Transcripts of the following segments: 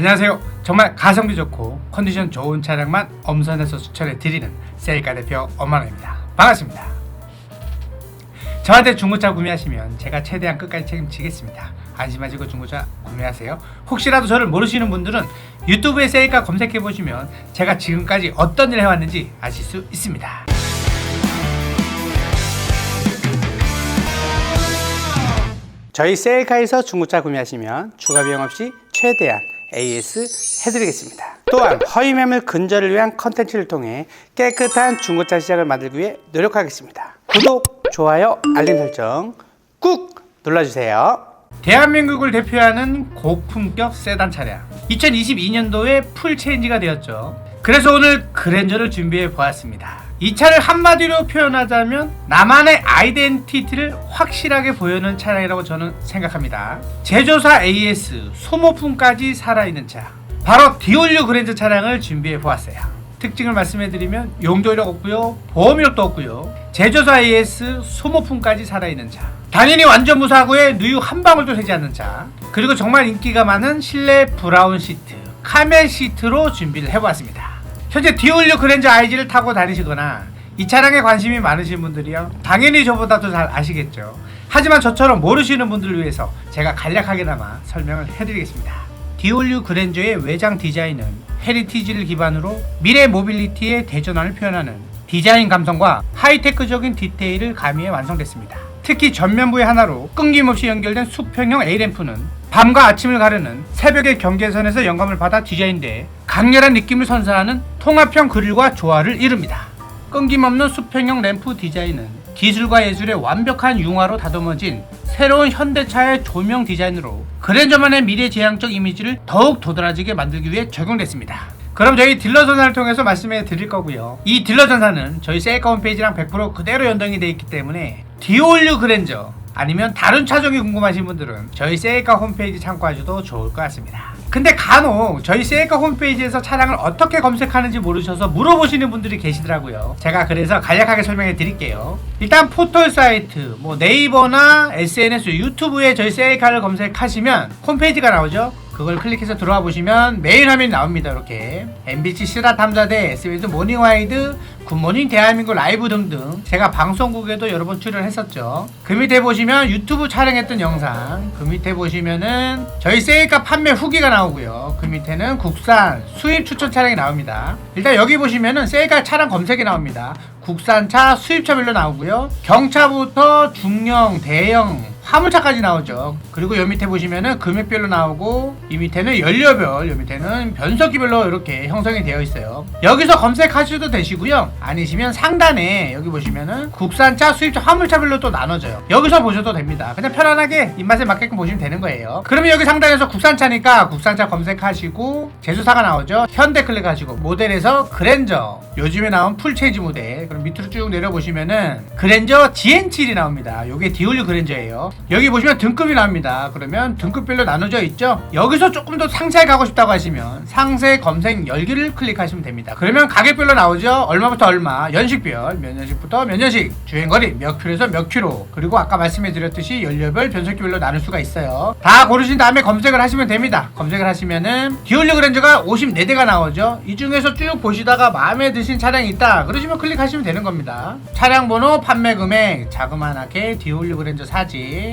안녕하세요. 정말 가성비 좋고 컨디션 좋은 차량만 엄선해서 추천해 드리는 셀카 대표 엄마입니다. 반갑습니다. 저한테 중고차 구매하시면 제가 최대한 끝까지 책임지겠습니다. 안심하시고 중고차 구매하세요. 혹시라도 저를 모르시는 분들은 유튜브에 셀카 검색해 보시면 제가 지금까지 어떤 일을 해왔는지 아실 수 있습니다. 저희 셀카에서 중고차 구매하시면 추가 비용 없이 최대한 AS 해드리겠습니다. 또한 허위 매물 근절을 위한 컨텐츠를 통해 깨끗한 중고차 시장을 만들기 위해 노력하겠습니다. 구독, 좋아요, 알림 설정 꾹 눌러주세요. 대한민국을 대표하는 고품격 세단 차량 2022년도에 풀 체인지가 되었죠. 그래서 오늘 그랜저를 준비해 보았습니다. 이 차를 한마디로 표현하자면 나만의 아이덴티티를 확실하게 보여주는 차량이라고 저는 생각합니다. 제조사 AS 소모품까지 살아있는 차. 바로 디올류 그랜저 차량을 준비해 보았어요. 특징을 말씀해드리면 용도력 없고요, 보험력도 없고요, 제조사 AS 소모품까지 살아있는 차. 당연히 완전 무사고에 누유 한 방울도 새지 않는 차. 그리고 정말 인기가 많은 실내 브라운 시트, 카멜 시트로 준비를 해보았습니다. 현재 디올류 그랜저 IG를 타고 다니시거나 이 차량에 관심이 많으신 분들이요. 당연히 저보다도 잘 아시겠죠. 하지만 저처럼 모르시는 분들을 위해서 제가 간략하게나마 설명을 해드리겠습니다. 디올류 그랜저의 외장 디자인은 헤리티지를 기반으로 미래 모빌리티의 대전환을 표현하는 디자인 감성과 하이테크적인 디테일을 가미해 완성됐습니다 특히 전면부의 하나로 끊김없이 연결된 수평형 A램프는 밤과 아침을 가르는 새벽의 경계선에서 영감을 받아 디자인돼 강렬한 느낌을 선사하는 통합형 그릴과 조화를 이룹니다. 끊김없는 수평형 램프 디자인은 기술과 예술의 완벽한 융화로 다듬어진 새로운 현대차의 조명 디자인으로 그랜저만의 미래지향적 이미지를 더욱 도드라지게 만들기 위해 적용됐습니다. 그럼 저희 딜러 전사를 통해서 말씀해 드릴 거고요. 이 딜러 전사는 저희 셀카 홈페이지랑 100% 그대로 연동이 되어 있기 때문에 디올류 그랜저 아니면 다른 차종이 궁금하신 분들은 저희 셀카 홈페이지 참고하셔도 좋을 것 같습니다. 근데 간혹 저희 셀카 홈페이지에서 차량을 어떻게 검색하는지 모르셔서 물어보시는 분들이 계시더라고요. 제가 그래서 간략하게 설명해 드릴게요. 일단 포털 사이트, 뭐 네이버나 SNS, 유튜브에 저희 셀카를 검색하시면 홈페이지가 나오죠. 그걸 클릭해서 들어와 보시면 메일 화면이 나옵니다. 이렇게 MBC 실화 탐사대, SBS 모닝와이드, 굿모닝 대한민국 라이브 등등 제가 방송국에도 여러 번 출연했었죠. 그 밑에 보시면 유튜브 촬영했던 영상, 그 밑에 보시면은 저희 세일카 판매 후기가 나오고요. 그 밑에는 국산 수입 추천 차량이 나옵니다. 일단 여기 보시면은 세일카 차량 검색이 나옵니다. 국산차 수입차별로 나오고요. 경차부터 중형, 대형, 화물차까지 나오죠. 그리고 요 밑에 보시면은 금액별로 나오고 이 밑에는 연료별, 요 밑에는 변속기별로 이렇게 형성이 되어 있어요. 여기서 검색하셔도 되시고요. 아니시면 상단에 여기 보시면은 국산차, 수입차, 화물차별로 또 나눠져요. 여기서 보셔도 됩니다. 그냥 편안하게 입맛에 맞게끔 보시면 되는 거예요. 그러면 여기 상단에서 국산차니까 국산차 검색하시고 제조사가 나오죠. 현대 클릭하시고 모델에서 그랜저 요즘에 나온 풀체인지 모델 그럼 밑으로 쭉 내려보시면은 그랜저 GN7이 나옵니다. 요게 디올류 그랜저예요. 여기 보시면 등급이 나옵니다. 그러면 등급별로 나눠져 있죠. 여기서 조금 더 상세히 가고 싶다고 하시면 상세 검색 열기를 클릭하시면 됩니다. 그러면 가격별로 나오죠. 얼마부터 얼마, 연식별, 몇 년식부터 몇 년식, 주행거리 몇 킬로에서 몇 킬로, 그리고 아까 말씀해드렸듯이 연료별, 변속기별로 나눌 수가 있어요. 다 고르신 다음에 검색을 하시면 됩니다. 검색을 하시면은 디올류 그랜저가 54대가 나오죠. 이 중에서 쭉 보시다가 마음에 드신 차량이 있다. 그러시면 클릭하시면 되는 겁니다. 차량 번호, 판매 금액, 자그마하게 디올류 그랜저 사진,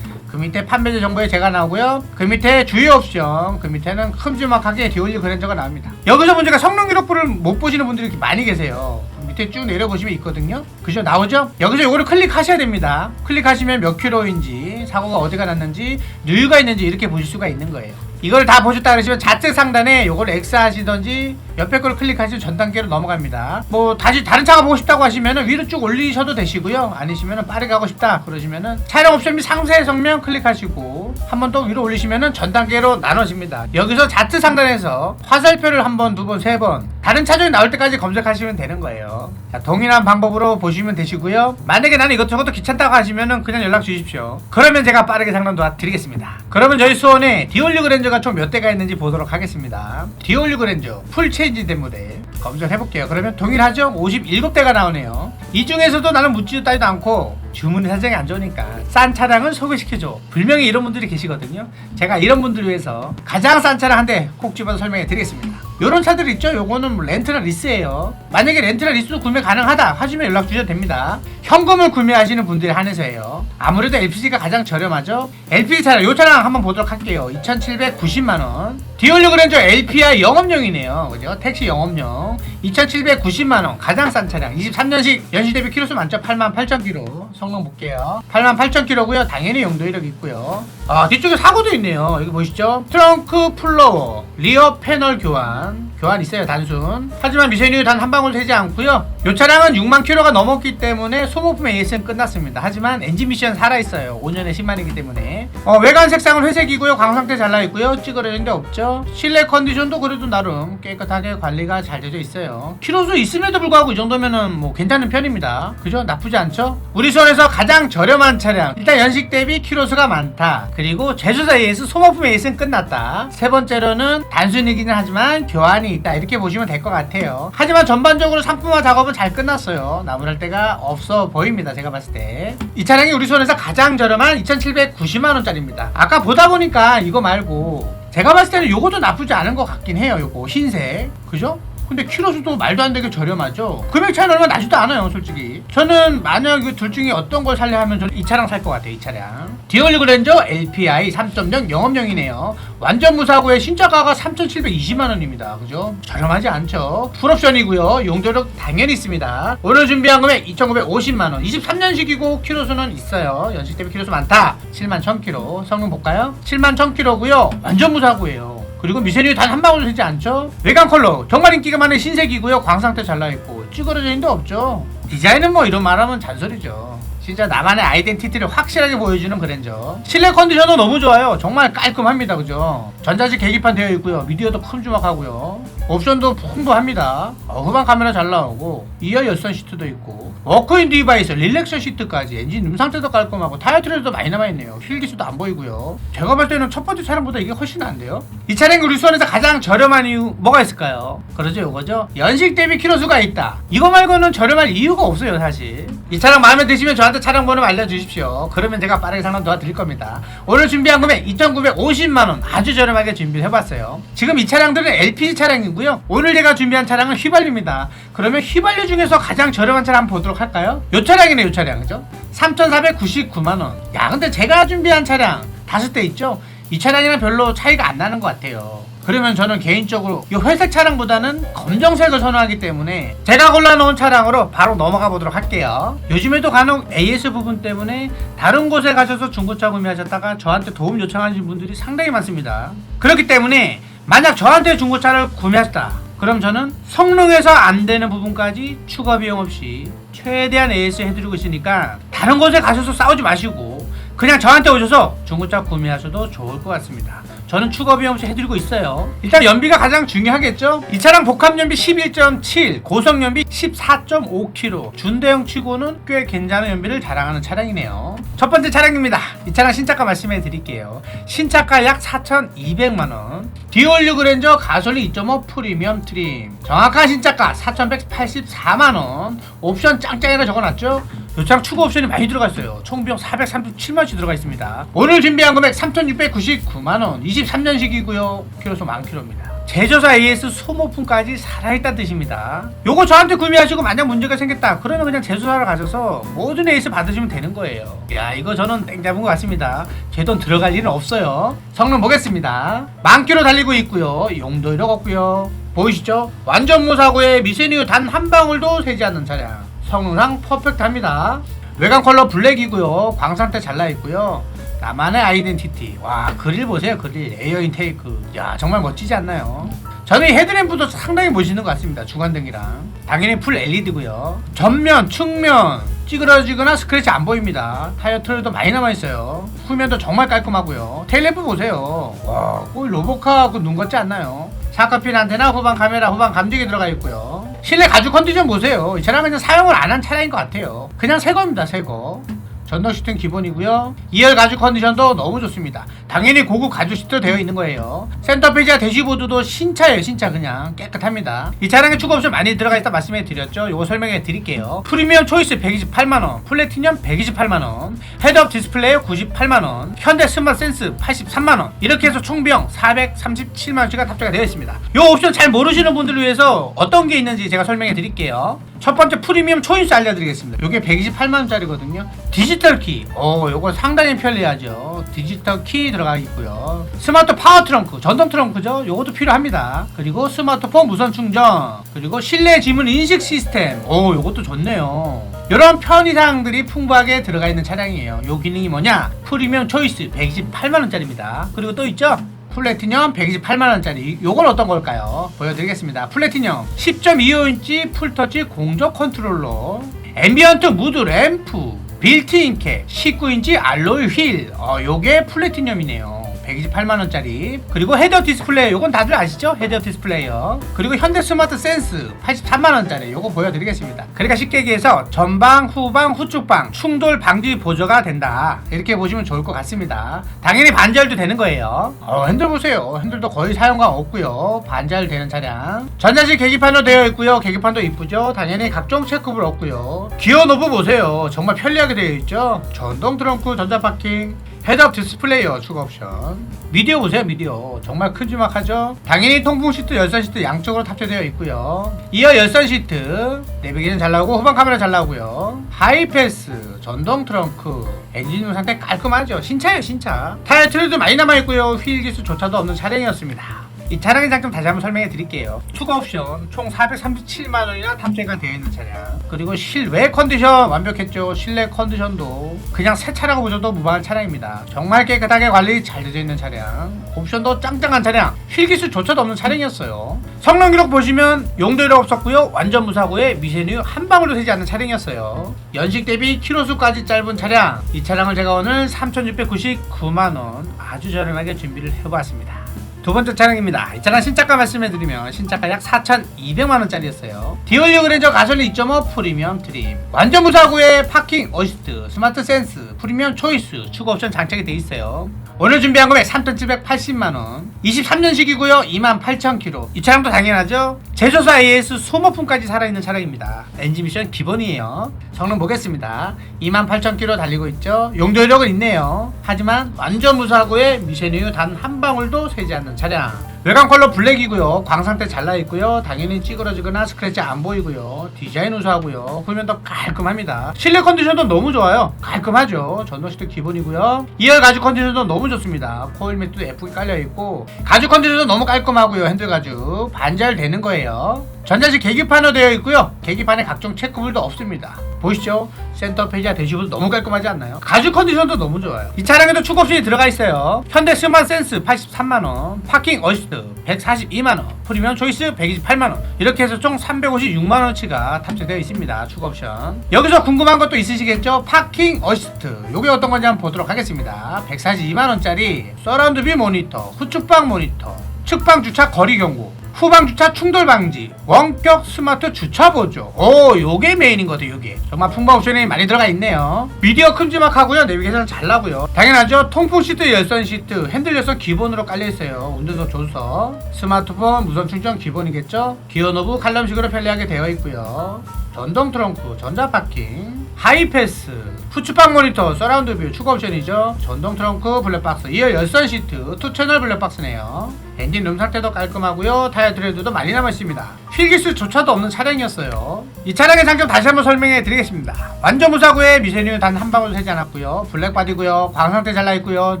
그 밑에 판매자 정보에 제가 나오고요. 그 밑에 주요 옵션, 그 밑에는 큼지막하게 디올리 그랜저가 나옵니다. 여기서 문제가 성능 기록부를 못 보시는 분들이 많이 계세요. 밑에 쭉 내려보시면 있거든요. 그죠? 나오죠? 여기서 이거를 클릭하셔야 됩니다. 클릭하시면 몇 킬로인지, 사고가 어디가 났는지, 누유가 있는지 이렇게 보실 수가 있는 거예요. 이걸 다 보셨다 그러시면 좌측 상단에 요걸 X 하시던지 옆에 걸 클릭하시면 전 단계로 넘어갑니다. 뭐 다시 다른 차가 보고 싶다고 하시면은 위로 쭉 올리셔도 되시고요. 아니시면은 빠르게 가고 싶다 그러시면은 촬영 옵션 및 상세 성명 클릭하시고 한 번 더 위로 올리시면은 전 단계로 나눠집니다. 여기서 좌측 상단에서 화살표를 한 번, 두 번, 세 번 다른 차종이 나올 때까지 검색하시면 되는 거예요. 자, 동일한 방법으로 보시면 되시고요. 만약에 나는 이것저것 귀찮다고 하시면은 그냥 연락 주십시오. 그러면 제가 빠르게 상담 도와드리겠습니다. 그러면 저희 수원에 디올류 그랜저 가 총 몇 대가 있는지 보도록 하겠습니다. 디올류 그랜저 풀 체인지 된 모델 검색해 볼게요. 그러면 동일하죠? 57대가 나오네요. 이 중에서도 나는 묻지도 따지도 않고 주문이 사정이 안 좋으니까 싼 차량을 소개시켜줘 분명히 이런 분들이 계시거든요 제가 이런 분들을 위해서 가장 싼 차량 한 대 콕 집어서 설명해 드리겠습니다 요런 차들 있죠? 요거는 뭐 렌트나 리스예요. 만약에 렌트나 리스도 구매 가능하다 하시면 연락 주셔도 됩니다. 현금을 구매하시는 분들에 한해서예요. 아무래도 LPG가 가장 저렴하죠? LPG 차량 요 차량 한번 보도록 할게요. 2790만원. 디올류 그랜저 LPI 영업용이네요. 그죠? 택시 영업용. 2790만원. 가장 싼 차량. 23년식 연식 대비 키로수 만점 88,000km 성능 볼게요. 88,000km고요. 당연히 용도 이력 있고요. 아 뒤쪽에 사고도 있네요. 여기 보시죠? 트렁크 플로어. 리어 패널 교환 Ayan. 교환 있어요 단순. 하지만 미세뉴 단한 방울 새지 않고요. 이 차량은 6만 킬로가 넘었기 때문에 소모품 AS는 끝났습니다. 하지만 엔진 미션 살아있어요. 5년에 10만이기 때문에. 어, 외관 색상은 회색이고요. 광상태 잘 나있고요. 찌그러진 데 없죠. 실내 컨디션도 그래도 나름 깨끗하게 관리가 잘 되어 있어요. 키로수 있음에도 불구하고 이 정도면은 뭐 괜찮은 편입니다. 그죠 나쁘지 않죠? 우리 수원에서 가장 저렴한 차량. 일단 연식 대비 키로수가 많다. 그리고 제조사 AS 소모품 AS는 끝났다. 세 번째로는 단순이기는 하지만 교환이 있다. 이렇게 보시면 될 것 같아요. 하지만 전반적으로 상품화 작업은 잘 끝났어요. 나무랄 데가 없어 보입니다 제가 봤을 때. 이 차량이 우리 수원에서 가장 저렴한 2790만원짜리입니다. 아까 보다 보니까 이거 말고 제가 봤을 때는 요것도 나쁘지 않은 것 같긴 해요 요거 흰색. 그죠? 근데 키로수도 말도 안 되게 저렴하죠? 금액 차이는 얼마 나지도 않아요 솔직히. 저는 만약 이 둘 중에 어떤 걸 살려 하면 저는 이 차량 살 것 같아요 이 차량. 디올리 그랜저 LPI 3.0 영업용이네요. 완전 무사고의 신차가가 3,720만 원입니다. 그죠? 저렴하지 않죠? 풀옵션이고요. 용도력 당연히 있습니다. 오늘 준비한 금액 2,950만 원. 23년식이고 키로수는 있어요. 연식 대비 키로수 많다. 7만 1,000km 성능 볼까요? 7만 1,000km고요. 완전 무사고예요 그리고 미세뉴 단한 방울 새지 않죠? 외관 컬러. 정말 인기가 많은 흰색이고요. 광상태 잘 나있고. 찌그러져 있는 데 없죠. 디자인은 뭐 이런 말하면 잔소리죠 진짜 나만의 아이덴티티를 확실하게 보여주는 그랜저. 실내 컨디션도 너무 좋아요. 정말 깔끔합니다. 그죠? 전자식 계기판 되어 있고요. 미디어도 큼지막하고요. 옵션도 풍부합니다. 어, 후방 카메라 잘 나오고 2열 열선 시트도 있고 워크인 디바이스 릴렉션 시트까지 엔진 음 상태도 깔끔하고 타이어 트레도 많이 남아있네요. 휠 기수도 안 보이고요. 제가 볼 때는 첫 번째 차량보다 이게 훨씬 나은데요? 이 차량이 우리 수원에서 가장 저렴한 이유 뭐가 있을까요? 그러죠 요거죠? 연식 대비 키로수가 있다. 이거 말고는 저렴할 이유가 없어요 사실. 이 차량 마음에 드시면 저한테 차량 번호 알려주십시오. 그러면 제가 빠르게 상담 도와드릴 겁니다. 오늘 준비한 금액 2,950만원 아주 저렴하게 준비를 해봤어요. 지금 이 차량들은 LPG 차량이고요. 오늘 제가 준비한 차량은 휘발유입니다. 그러면 휘발유 중에서 가장 저렴한 차량 한번 보도록 할까요? 요 차량이네 요 차량. 그죠? 3,499만원. 야 근데 제가 준비한 차량 다섯 대 있죠? 이 차량이랑 별로 차이가 안 나는 것 같아요 그러면 저는 개인적으로 이 회색 차량보다는 검정색을 선호하기 때문에 제가 골라놓은 차량으로 바로 넘어가 보도록 할게요. 요즘에도 간혹 AS 부분 때문에 다른 곳에 가셔서 중고차 구매하셨다가 저한테 도움 요청하시는 분들이 상당히 많습니다. 그렇기 때문에 만약 저한테 중고차를 구매하셨다. 그럼 저는 성능에서 안 되는 부분까지 추가 비용 없이 최대한 AS 해드리고 있으니까 다른 곳에 가셔서 싸우지 마시고 그냥 저한테 오셔서 중고차 구매하셔도 좋을 것 같습니다. 저는 추가 비용 없이 해드리고 있어요. 일단 연비가 가장 중요하겠죠? 이 차량 복합 연비 11.7, 고속 연비 14.5km. 준대형 치고는 꽤 괜찮은 연비를 자랑하는 차량이네요. 첫 번째 차량입니다. 이 차량 신차가 말씀해 드릴게요. 신차가 약 4,200만 원. 디올류 그랜저 가솔린 2.5 프리미엄 트림. 정확한 신차가 4,184만 원. 옵션 짱짱이라 적어놨죠? 이 차량 추가 옵션이 많이 들어가 있어요. 총 비용 437만원치 들어가 있습니다. 오늘 준비한 금액 3,699만원. 23년식이고요. 키로수 만 킬로입니다. 제조사 AS 소모품까지 살아있다는 뜻입니다. 요거 저한테 구매하시고 만약 문제가 생겼다. 그러면 그냥 제조사를 가셔서 모든 AS 받으시면 되는 거예요. 야 이거 저는 땡 잡은 것 같습니다. 제 돈 들어갈 일은 없어요. 성능 보겠습니다. 만 킬로 달리고 있고요. 용도 이력 없고요. 보이시죠? 완전 무사고에 미세뉴 단한 방울도 새지 않는 차량. 성능상 퍼펙트합니다. 외관 컬러 블랙이고요. 광상태 잘 나 있고요. 나만의 아이덴티티. 와 그릴 보세요 그릴. 에어 인테이크. 야 정말 멋지지 않나요? 저는 이 헤드램프도 상당히 멋있는 것 같습니다. 주간등이랑. 당연히 풀 LED고요. 전면, 측면 찌그러지거나 스크래치 안 보입니다. 타이어 트레도 많이 남아있어요. 후면도 정말 깔끔하고요. 테일램프 보세요. 와 거의 로보카 그눈 같지 않나요? 샤카핀 안테나, 후방 카메라, 후방 감지기 들어가 있고요. 실내 가죽 컨디션 보세요. 이 차량은 사용을 안 한 차량인 것 같아요. 그냥 새 겁니다, 새 거. 전동 시트는 기본이고요. 2열 가죽 컨디션도 너무 좋습니다. 당연히 고급 가죽 시트로 되어 있는 거예요. 센터 페이지와 대시보드도 신차예요 신차. 그냥 깨끗합니다. 이 차량에 추가 옵션 많이 들어가 있다 말씀해 드렸죠? 요거 설명해 드릴게요. 프리미엄 초이스 128만 원 플래티늄 128만 원 헤드업 디스플레이 98만 원 현대 스마트 센스 83만 원. 이렇게 해서 총 비용 437만 원치가 탑재가 되어 있습니다. 요 옵션 잘 모르시는 분들을 위해서 어떤 게 있는지 제가 설명해 드릴게요. 첫 번째 프리미엄 초이스 알려드리겠습니다. 요게 128만 원짜리거든요. 디지 털 키. 어, 요거 상당히 편리하죠. 디지털 키 들어가 있고요. 스마트 파워 트렁크 전동 트렁크죠. 요것도 필요합니다. 그리고 스마트폰 무선 충전 그리고 실내 지문 인식 시스템. 오 요것도 좋네요. 이런 편의사항들이 풍부하게 들어가 있는 차량이에요. 요 기능이 뭐냐? 프리미엄 초이스 128만원짜리입니다. 그리고 또 있죠? 플래티넘 128만원짜리. 요건 어떤 걸까요? 보여드리겠습니다. 플래티넘 10.25인치 풀터치 공조 컨트롤러. 앰비언트 무드 램프 빌트인 캡 19인치 알로이 휠. 어, 요게 플래티넘이네요 128만원짜리. 그리고 헤드업 디스플레이 요건 다들 아시죠? 헤드업 디스플레이요. 그리고 현대 스마트 센스 83만원짜리. 요거 보여드리겠습니다. 그러니까 쉽게 얘기해서 전방 후방 후측방 충돌 방지 보조가 된다. 이렇게 보시면 좋을 것 같습니다. 당연히 반지할도 되는 거예요. 어, 핸들 보세요. 핸들도 거의 사용감 없고요. 반지할 되는 차량. 전자식 계기판도 되어 있고요. 계기판도 이쁘죠? 당연히 각종 체크볼 없고요. 기어 노브 보세요. 정말 편리하게 되어 있죠? 전동 트렁크 전자 파킹 헤드업 디스플레이어 추가 옵션. 미디어 보세요 미디어. 정말 큼지막하죠? 당연히 통풍 시트 열선 시트 양쪽으로 탑재되어 있고요. 이어 열선 시트 내비게이션 잘 나오고 후방 카메라 잘 나오고요. 하이패스 전동 트렁크 엔진 상태 깔끔하죠? 신차예요 신차. 타이어 트레도 많이 남아있고요. 휠 기수조차도 없는 차량이었습니다 이 차량의 장점 다시 한번 설명해 드릴게요. 추가 옵션 총 437만 원이나 탑재가 되어 있는 차량. 그리고 실외 컨디션 완벽했죠. 실내 컨디션도 그냥 새 차라고 보셔도 무방한 차량입니다. 정말 깨끗하게 관리 잘 되어 있는 차량. 옵션도 짱짱한 차량. 휠기수조차도 없는 차량이었어요. 성능 기록 보시면 용도일 없었고요. 완전 무사고에 미세누 한 방울도 새지 않는 차량이었어요. 연식 대비 키로수까지 짧은 차량. 이 차량을 제가 오늘 3,699만 원 아주 저렴하게 준비를 해보았습니다. 두 번째 차량입니다. 이 차량 신차가 말씀해드리면 신차가 약 4,200만원짜리였어요. 디올류 그랜저 가솔린 2.5 프리미엄 트림 완전 무사고에 파킹 어시스트 스마트 센스 프리미엄 초이스 추가 옵션 장착이 돼 있어요. 오늘 준비한 금액 3,780만원. 23년식이고요. 28,000km 이 차량도 당연하죠? 제조사 AS 소모품까지 살아있는 차량입니다. 엔진 미션 기본이에요. 성능 보겠습니다. 28,000km 달리고 있죠? 용도 이력은 있네요. 하지만 완전 무사고에 미션이유 단한 방울도 새지 않는 차량 외관 컬러 블랙이고요. 광상태 잘 나 있고요. 당연히 찌그러지거나 스크래치 안 보이고요. 디자인 우수하고요. 후면도 깔끔합니다. 실내 컨디션도 너무 좋아요. 깔끔하죠. 전동시트 기본이고요. 2열 가죽 컨디션도 너무 좋습니다. 코일 매트도 예쁘게 깔려 있고 가죽 컨디션도 너무 깔끔하고요. 핸들 가죽. 반잘 되는 거예요. 전자식 계기판으로 되어 있고요. 계기판에 각종 체크물도 없습니다 보이시죠? 센터 페이지와 대시보드 너무 깔끔하지 않나요? 가죽 컨디션도 너무 좋아요. 이 차량에도 추가 옵션이 들어가 있어요. 현대 스마트 센스 83만원 파킹 어시스트 142만원 프리미엄 초이스 128만원. 이렇게 해서 총 356만원치가 탑재되어 있습니다. 추가 옵션. 여기서 궁금한 것도 있으시겠죠? 파킹 어시스트. 요게 어떤 건지 한번 보도록 하겠습니다. 142만원짜리 서라운드 뷰 모니터 후측방 모니터 측방 주차 거리 경고 후방 주차 충돌 방지, 원격 스마트 주차 보조. 오, 요게 메인인 것 같아요, 요게. 정말 풍부한 옵션이 많이 들어가 있네요. 미디어 큼지막하고요, 내비게이션 잘 나고요. 당연하죠, 통풍 시트, 열선 시트, 핸들 열선 기본으로 깔려 있어요. 운전석 조수석, 스마트폰 무선 충전 기본이겠죠. 기어 노브 칼럼식으로 편리하게 되어 있고요. 전동 트렁크, 전자 파킹, 하이패스, 후추방 모니터, 서라운드 뷰 추가 옵션이죠. 전동 트렁크 블랙박스, 2열 열선 시트, 투 채널 블랙박스네요. 엔진 룸 상태도 깔끔하고요. 타이어 트레드도 많이 남아있습니다. 휠기수조차도 없는 차량이었어요. 이 차량의 장점 다시 한번 설명해 드리겠습니다. 완전 무사고에 미세누 단한 방울 새지 않았고요. 블랙 바디고요. 광 상태 잘 나 있고요.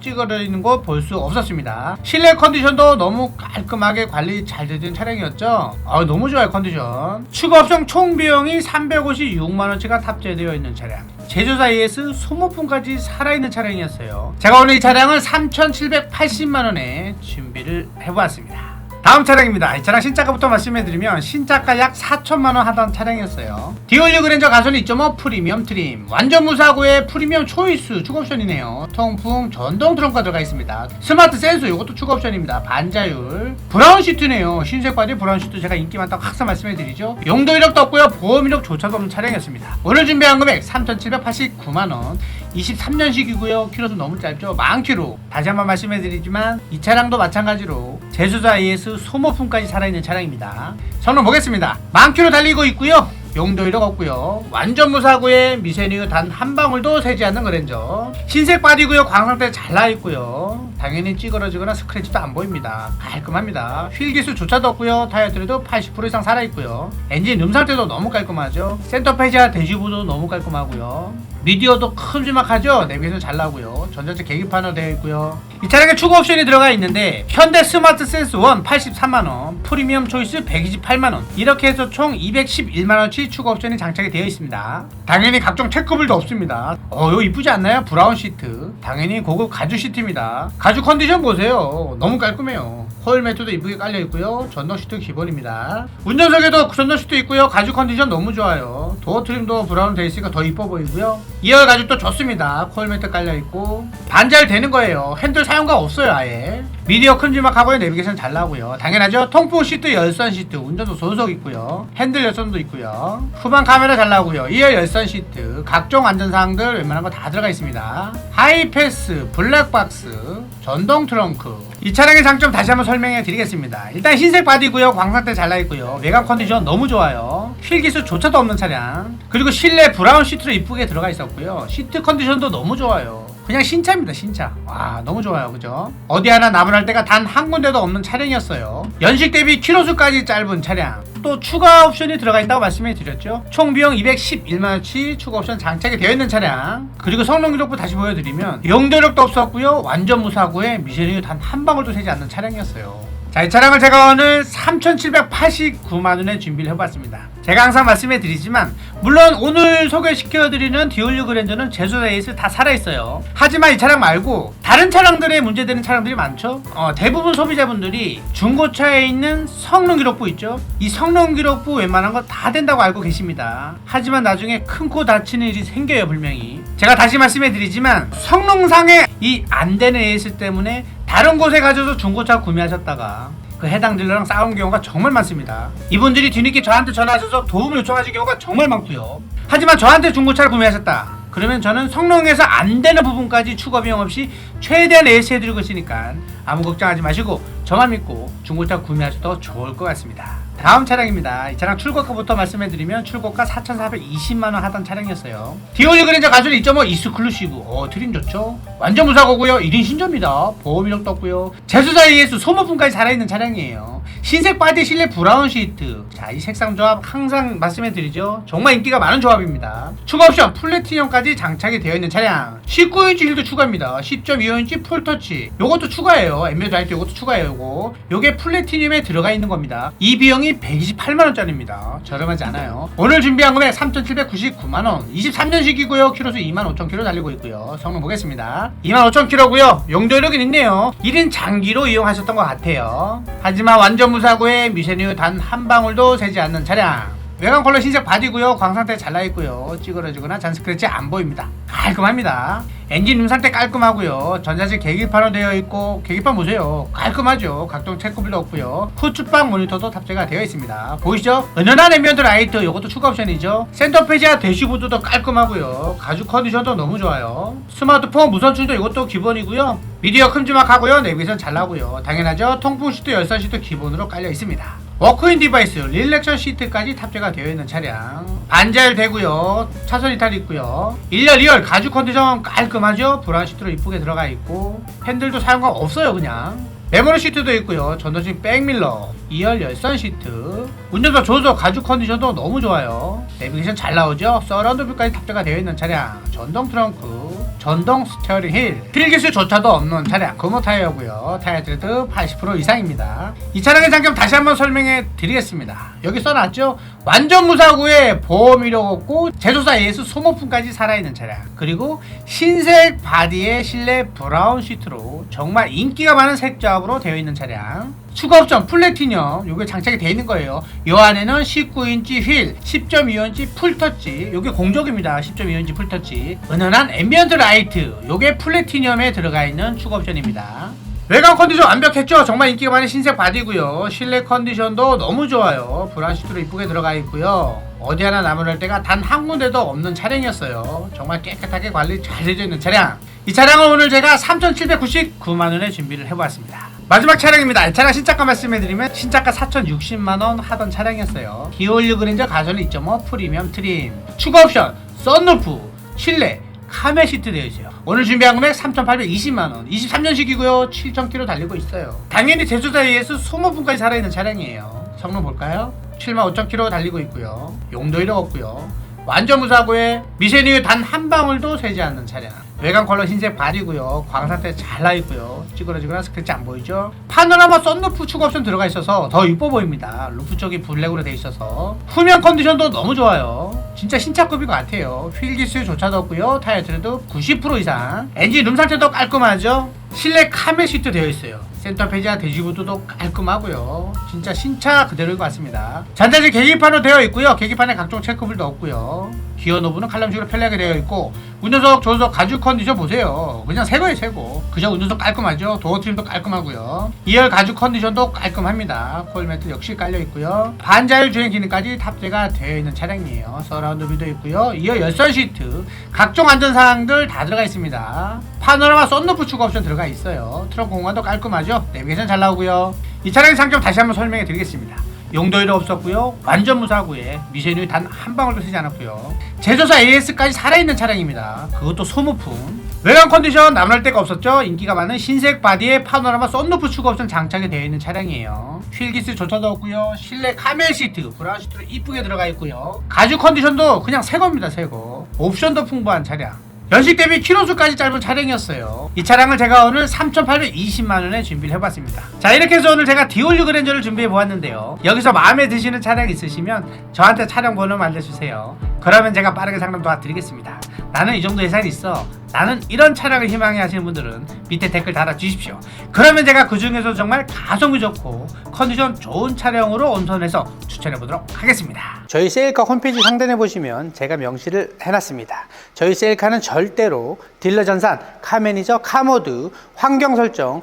찌그러지는 곳 볼 수 없었습니다. 실내 컨디션도 너무 깔끔하게 관리 잘 되는 차량이었죠. 아 너무 좋아요 컨디션. 추가 옵션 총 비용이 356만 원치가 탑재되어 있는 차량. 제조사 AS 소모품까지 살아있는 차량이었어요. 제가 오늘 이 차량을 3,780만 원에 준비를 해보았습니다. 다음 차량입니다. 이 차량 신차가부터 말씀해드리면 신차가 약 4천만원 하던 차량이었어요. 디올류 그랜저 가솔린 2.5 프리미엄 트림 완전 무사고에 프리미엄 초이스 추가 옵션이네요. 통풍 전동 트렁크가 들어가 있습니다. 스마트 센서 이것도 추가 옵션입니다. 반자율 브라운 시트네요. 바디 브라운 시트 제가 인기 많다고 항상 말씀해드리죠. 용도 이력도 없고요. 보험 이력조차도 없는 차량이었습니다. 오늘 준비한 금액 3,789만원 23년식이고요. 키로수 너무 짧죠. 만 키로. 다시 한번 말씀해드리지만 이 차량도 마찬가지로 제수자 AS 소모품까지 살아있는 차량입니다. 성능 보겠습니다. 만 키로 달리고 있고요. 용도 1억 없고요. 완전 무사고에 미세누유 단 한 방울도 새지 않는 그랜저. 흰색 바디고요. 광상태 잘 나있고요. 당연히 찌그러지거나 스크래치도 안 보입니다. 깔끔합니다. 휠 기수조차도 없고요. 타이어들도 80% 이상 살아있고요. 엔진 음 상태도 너무 깔끔하죠. 센터 페이지와 대시보도 너무 깔끔하고요. 미디어도 큼지막하죠. 내비게이션 잘 나오고요. 전자책 계기판으로 되어 있고요. 이 차량에 추가 옵션이 들어가 있는데 현대 스마트 센스 1 83만 원, 프리미엄 초이스 128만 원. 이렇게 해서 총 211만 원치 추가 옵션이 장착이 되어 있습니다. 당연히 각종 체크블도 없습니다. 어, 이거 이쁘지 않나요? 브라운 시트. 당연히 고급 가죽 시트입니다. 가죽 컨디션 보세요. 너무 깔끔해요. 호일 매트도 이쁘게 깔려 있고요. 전동 시트 기본입니다. 운전석에도 전동 시트 있고요. 가죽 컨디션 너무 좋아요. 도어 트림도 브라운 돼 있으니까 더 이뻐 보이고요. 2열 가죽도 좋습니다. 코일 매트 깔려 있고 반잘 되는 거예요. 핸들 사용감 없어요 아예. 미디어 큼지막하고요. 내비게이션 잘 나오고요. 당연하죠. 통풍 시트 열선 시트 운전도 손석 있고요. 핸들 열선도 있고요. 후방 카메라 잘 나오고요. 2열 열선 시트 각종 안전사항들 웬만한 거 다 들어가 있습니다. 하이패스 블랙박스 전동 트렁크 이 차량의 장점 다시 한번 설명해 드리겠습니다. 일단 흰색 바디고요. 광상태 잘 나있고요. 외관 컨디션 너무 좋아요. 필기수조차도 없는 차량. 그리고 실내 브라운 시트로 이쁘게 들어가 있었고요. 시트 컨디션도 너무 좋아요. 그냥 신차입니다 신차. 와 너무 좋아요 그죠? 어디 하나 나무랄 데가 단 한 군데도 없는 차량이었어요. 연식 대비 키로수까지 짧은 차량. 또 추가 옵션이 들어가 있다고 말씀해 드렸죠? 총 비용 211만원치 추가 옵션 장착이 되어 있는 차량. 그리고 성능 기록부 다시 보여드리면 용도력도 없었고요. 완전 무사고에 미쉐린이 단 한 방울도 새지 않는 차량이었어요 자, 이 차량을 제가 오늘 3,789만원에 준비를 해봤습니다. 제가 항상 말씀해 드리지만, 물론 오늘 소개시켜드리는 디올류 그랜저는 제수 레이스 다 살아있어요. 하지만 이 차량 말고, 다른 차량들에 문제되는 차량들이 많죠? 어, 대부분 소비자분들이 중고차에 있는 성능 기록부 있죠? 이 성능 기록부 웬만한 거 다 된다고 알고 계십니다. 하지만 나중에 큰 코 다치는 일이 생겨요, 분명히. 제가 다시 말씀해 드리지만, 성능상의 이 안 되는 에이스 때문에 다른 곳에 가셔서 중고차 구매하셨다가 그 해당 딜러랑 싸운 경우가 정말 많습니다. 이분들이 뒤늦게 저한테 전화하셔서 도움을 요청하신 경우가 정말 많고요. 하지만 저한테 중고차를 구매하셨다. 그러면 저는 성능에서 안 되는 부분까지 추가 비용 없이 최대한 에이스 해드리고 있으니까 아무 걱정하지 마시고 저만 믿고 중고차 구매하셔도 좋을 것 같습니다. 다음 차량입니다. 이 차량 출고가부터 말씀해드리면 출고가 4,420만원 하던 차량이었어요. 디올리 그랜저 가솔 2.5 이스클루시브. 어, 트림 좋죠? 완전 무사고고요. 1인 신조입니다. 보험 이력도 없고요. 제수자 ES 소모품까지 살아있는 차량이에요. 흰색 바디 실내 브라운 시트. 자, 이 색상 조합 항상 말씀해드리죠. 정말 인기가 많은 조합입니다. 추가 옵션 플래티넘까지 장착이 되어 있는 차량. 19인치 휠도 추가입니다. 10.25인치 풀터치. 요것도 추가예요. 엠비드 라이트 요것도 추가예요. 요거. 요게 플래티늄에 들어가 있는 겁니다. 이 비용이 128만원짜리입니다. 저렴하지 않아요. 오늘 준비한 금액 3,799만원. 23년식이고요. 키로수 25,000km 달리고 있고요. 성능 보겠습니다. 25,000km고요. 용도력은 있네요. 1인 장기로 이용하셨던 것 같아요. 하지만 완전 무사고에 미세누 단 한 방울도 새지 않는 차량. 외관 컬러 흰색 바디고요. 광상태 잘 나있고요. 찌그러지거나 잔 스크래치 안 보입니다. 깔끔합니다. 엔진 음 상태 깔끔하고요. 전자식 계기판으로 되어 있고 계기판 보세요. 깔끔하죠. 각종 체크블도 없고요. 후추방 모니터도 탑재가 되어 있습니다. 보이시죠? 은은한 앰비언트 라이트 이것도 추가 옵션이죠. 센터 페이지와 대시보드도 깔끔하고요. 가죽 컨디션도 너무 좋아요. 스마트폰 무선 충전 이것도 기본이고요. 미디어 큼지막하고요. 내비게이션 잘 나오고요. 당연하죠. 통풍 시트, 열선 시트 기본으로 깔려 있습니다. 워크인 디바이스, 릴렉션 시트까지 탑재가 되어 있는 차량. 반자율 되고요. 차선 이탈 있고요. 1열, 2열 가죽 컨디션 깔끔하죠? 브라운 시트로 이쁘게 들어가 있고 핸들도 사용감 없어요 그냥. 메모리 시트도 있고요. 전동식 백밀러, 2열 열선 시트, 운전석 조수석 가죽 컨디션도 너무 좋아요. 내비게이션 잘 나오죠? 서라운드 뷰까지 탑재가 되어 있는 차량, 전동 트렁크, 전동 스티어링 휠, 필기수조차도 없는 차량, 금호 타이어고요. 타이어 트레드 80% 이상입니다. 이 차량의 장점 다시 한번 설명해 드리겠습니다. 여기 써놨죠? 완전 무사고에 보험 이력 없고 제조사 AS 소모품까지 살아있는 차량, 그리고 흰색 바디에 실내 브라운 시트로 정말 인기가 많은 색조합으로 되어 있는 차량. 추가 옵션 플래티넘 요게 장착이 되어 있는 거예요. 요 안에는 19인치 휠, 10.25인치 풀터치, 요게 공적입니다. 10.25인치 풀터치. 은은한 앰비언트 라이트, 요게 플래티넘에 들어가 있는 추가 옵션입니다. 외관 컨디션 완벽했죠? 정말 인기가 많은 흰색 바디고요. 실내 컨디션도 너무 좋아요. 브라시트로 이쁘게 들어가 있고요. 어디 하나 나무랄 데가 단 한 군데도 없는 차량이었어요. 정말 깨끗하게 관리 잘 되어 있는 차량. 이 차량은 오늘 제가 3,799만 원에 준비를 해보았습니다. 마지막 차량입니다. 이 차량 신차가 말씀해드리면 신차가 4,060만 원 하던 차량이었어요. 기어올류 그랜저 가솔린 2.5 프리미엄 트림. 추가 옵션 썬루프, 실내, 카메 시트 되어 있어요. 오늘 준비한 금액 3,820만 원. 23년식이고요. 7,000km 달리고 있어요. 당연히 제조사 ES 소모품까지 살아있는 차량이에요. 성능 볼까요? 75,000km 달리고 있고요. 용도 1억 없고요. 완전 무사고에 미쉐린이 단한 방울도 새지 않는 차량. 외관 컬러 흰색 발이고요. 광 상태 잘나 있고요. 찌그러지거나 스크래치 안 보이죠? 파노라마 썬루프 추가 옵션 들어가 있어서 더 이뻐 보입니다. 루프 쪽이 블랙으로 돼 있어서 후면 컨디션도 너무 좋아요. 진짜 신차급인 것 같아요. 휠 기수조차도 없고요. 타이어 트레도 90% 이상. 엔진 룸 상태도 깔끔하죠? 실내 카메 시트 되어 있어요. 센터 페이지와 대지보드도 깔끔하고요. 진짜 신차 그대로인 것 같습니다. 잔자질 계기판으로 되어 있고요. 계기판에 각종 체크불도 없고요. 기어 노브는 칼럼식으로 편리하게 되어 있고 운전석, 조수석 가죽 컨디션 보세요. 그냥 새 거예요, 새거. 그저 운전석 깔끔하죠. 도어 트림도 깔끔하고요. 2열 가죽 컨디션도 깔끔합니다. 코일 매트 역시 깔려 있고요. 반자율 주행 기능까지 탑재가 되어 있는 차량이에요. 서라운드 뷰도 있고요. 2열 열선 시트, 각종 안전 사항들 다 들어가 있습니다. 파노라마 썬루프 추가 옵션 들어가 있어요. 트렁크 공간도 깔끔하죠. 내비게이션 잘 나오고요. 이 차량의 장점 다시 한번 설명해 드리겠습니다. 용도 1호 없었고요. 완전 무사고에 미쉐린이 단 한 방울도 쓰지 않았고요. 제조사 AS까지 살아있는 차량입니다. 그것도 소모품. 외관 컨디션 남을 데가 없었죠. 인기가 많은 흰색 바디에 파노라마 썬루프 추가 옵션 장착이 되어 있는 차량이에요. 휠기스조차도 없고요. 실내 카멜 시트, 브라운 시트로 이쁘게 들어가 있고요. 가죽 컨디션도 그냥 새 겁니다. 새 거. 옵션도 풍부한 차량. 연식 대비 키로수까지 짧은 차량이었어요. 이 차량을 제가 오늘 3,820만 원에 준비를 해봤습니다. 자 이렇게 해서 오늘 제가 디올류 그랜저를 준비해 보았는데요. 여기서 마음에 드시는 차량 있으시면 저한테 차량 번호 알려주세요. 그러면 제가 빠르게 상담 도와드리겠습니다. 나는 이 정도 예산이 있어. 나는 이런 차량을 희망해 하시는 분들은 밑에 댓글 달아주십시오. 그러면 제가 그 중에서 정말 가성비 좋고 컨디션 좋은 차량으로 온선해서 추천해 보도록 하겠습니다. 저희 세일카 홈페이지 상단에 보시면 제가 명시를 해놨습니다. 저희 세일카는 절대로 딜러 전산, 카 매니저, 카 모드, 환경 설정,